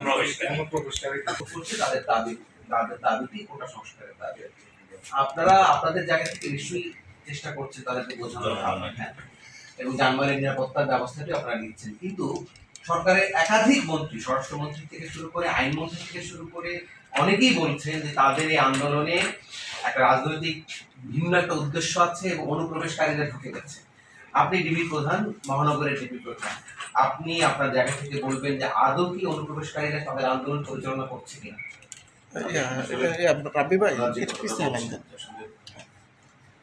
অনুপ্রবেশকারী করছে তাদের দাবি তাদের দাবিটি কোটা সংস্কারের দাবি আপনারা আপনাদের জায়গা থেকে নিশ্চয়ই চেষ্টা করছেন তাদেরকে বোঝানোর হ্যাঁ। এবং যানবাহনের নিরাপত্তার ব্যবস্থাটি আপনারা নিচ্ছেন। কিন্তু সরকারের একাধিক মন্ত্রী স্বরাষ্ট্রমন্ত্রী থেকে শুরু করে আইনমন্ত্রী থেকে শুরু করে অনেকেই বলছেন যে তাদের এই আন্দোলনে একটা রাজনৈতিক ভিন্ন একটা উদ্দেশ্য আছে এবং অনুপ্রবেশকারীরা ঢুকে গেছে। আপনি ডিবি প্রধান মহানগরের ডিবি প্রধান। আপনি আপনার জায়গা থেকে বলবেন যে আদৌ কি অনুপ্রবেশকারীরা তাদের আন্দোলন পরিচালনা করছে কিনা? রাব্বি ভাই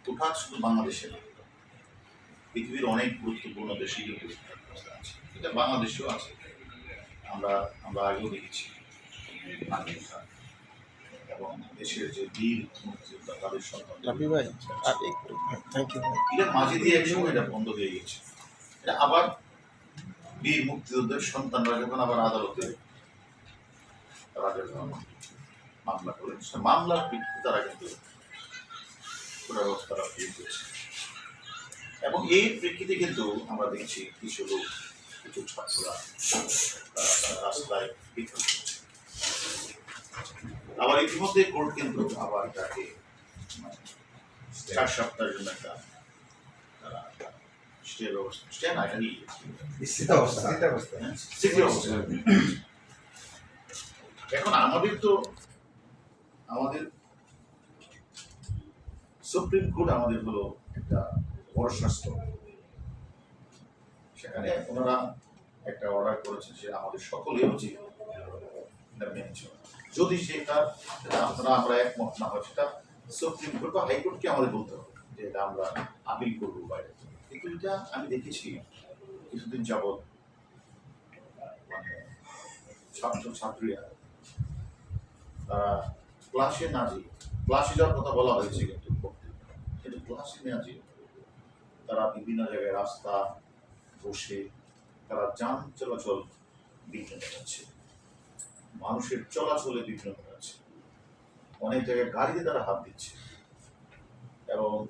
ওটা শুধু বাংলাদেশে পৃথিবীর অনেক গুরুত্বপূর্ণ দেশে কিন্তু এই অবস্থা আছে। এটা বাংলাদেশেও আছে। আমরা আমরা আগেও দেখেছি। পাকিস্তান এবং দেশের যে বীর মুক্তিযোদ্ধা তাদের সন্তান রাব্বি ভাই আর একটু থ্যাংক ইউ ভাই মাঝে দিয়ে একসময় এটা বন্ধ হয়ে গেছে। এটা আবার বীর মুক্তিযোদ্ধার সন্তানরা যখন আবার আদালতে তারা যখন মামলা করেন সে মামলার তারা কিন্তু ফিরে এবং এই প্রেক্ষিতে কিন্তু আমরা দেখছি কিছু লোক কিছু ছাত্ররা তারা তারা রাস্তায় বিক্ষোভ করছে। আবার ইতিমধ্যে কোর্ট কিন্তু আবার তাকে মানে চার সপ্তাহের জন্য একটা তারা স্টে ব্যবস্থা স্টে না এটা নিয়ে অবস্থা। স্থিত অবস্থা স্মৃতি অবস্থা। এখন আমাদের তো আমাদের সুপ্রিম কোর্ট আমাদের হলো একটা বড় শাস্ত্র সেখানে ওনারা একটা অর্ডার করেছেন যে আমাদের সকলের উচিত মেনে চলা। যদি সেটা আপনারা আমরা একমত না হয়, সেটা সুপ্রিম কোর্ট বা হাইকোর্টকে আমাদের বলতে হবে যে এটা আমরা আপিল করব বাইরে। কিন্তু এটা আমি দেখেছি কিছুদিন যাবৎ মানে ছাত্র, ছাত্রীরা, তারা ক্লাসে না যেয়ে ক্লাসে যাওয়ার কথা বলা হয়েছে কিন্তু কিন্তু ক্লাসে না যেয়ে তারা বিভিন্ন জায়গায় রাস্তা বসে তারা যান চলাচল বিঘ্ন ঘটাচ্ছে। মানুষের চলাচলে বিঘ্ন ঘটাচ্ছে অনেক জায়গায় গাড়িতে তারা হাত দিচ্ছে। এবং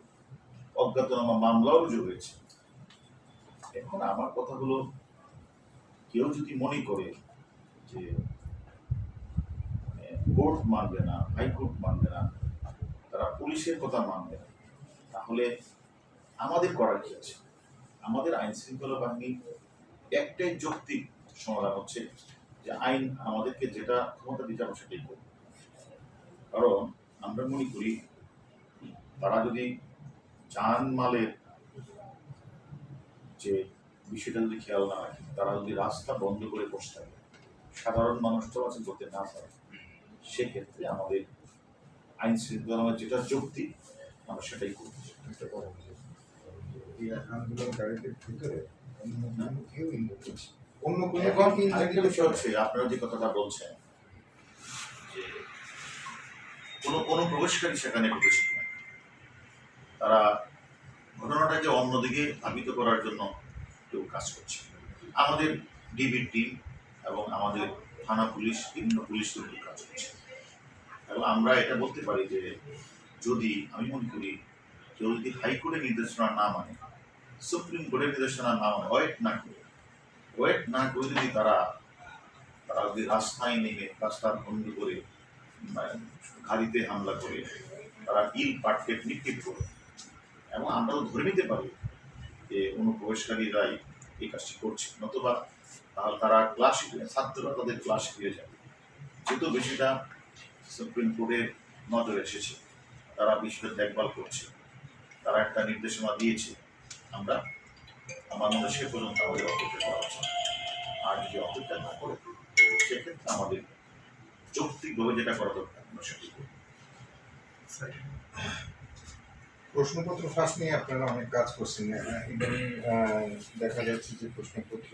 অজ্ঞাতনামা মামলাও রুজু হয়েছে। এখন আমার কথা হলো কেউ যদি মনে করে যে মানে কোর্ট মানবে না, হাইকোর্ট মানবে না, তারা পুলিশের কথা মানবে না, তাহলে আমাদের করার কি আছে? আমাদের আইন শৃঙ্খলা বাহিনী একটাই যৌক্তিক সমাধান হচ্ছে যে আইন আমাদেরকে যেটা ক্ষমতা দিতে হবে সেটাই করব। কারণ আমরা মনে করি তারা যদি যান মালের যে বিষয়টা যদি খেয়াল না রাখে, তারা যদি রাস্তা বন্ধ করে বসে থাকে, সাধারণ মানুষ চলাচল করতে না পারে। সেক্ষেত্রে আমাদের আইন শৃঙ্খলা যেটা যুক্তি, আমরা সেটাই করব আন্দোলনকারীদের ভিতরে কেউ করছে অন্য কোনো এখন বিষয় হচ্ছে আপনারা যে কথাটা বলছেন যে কোনো কোনো প্রবেশকারী সেখানে ঢুকেছে কিনা তারা ঘটনাটাকে অন্যদিকে ধাবিত করার জন্য কেউ কাজ করছে আমাদের ডিবি টিম এবং আমাদের থানা পুলিশ বিভিন্ন পুলিশ কিন্তু কাজ করছে। এবং আমরা এটা বলতে পারি যে যদি আমি মনে করি কেউ যদি হাইকোর্টের নির্দেশনা না মানে সুপ্রিম কোর্টের নির্দেশনা না মানে ওয়েট না করে ওয়েট না করে যদি তারা তারা যদি রাস্তায় নেমে রাস্তা বন্ধ করে মানে গাড়িতে হামলা করে, তারা ইল পাটকেট নিক্ষেপ করে। এবং আমরাও ধরে নিতে পারি যে অনুপ্রবেশকারীরাই এই কাজটি করছে। নতুবা তারা ক্লাস ছাত্ররা তাদের ক্লাস ফিরে যাবে। যেহেতু বেশিটা সুপ্রিম কোর্টের নজরে এসেছে, তারা বিষয়টা দেখভাল করছে। তারা একটা নির্দেশনা দিয়েছে, আমরা আমার মতো সে পর্যন্ত আমাদের অপেক্ষা করা উচিত আর যদি অপেক্ষা না করে সেক্ষেত্রে আমাদের যৌক্তিকভাবে যেটা করা দরকার, আমরা সেটি করি প্রশ্নপত্র ফাঁস নিয়ে আপনারা অনেক কাজ করছেন। দেখা যাচ্ছে যে প্রশ্নপত্র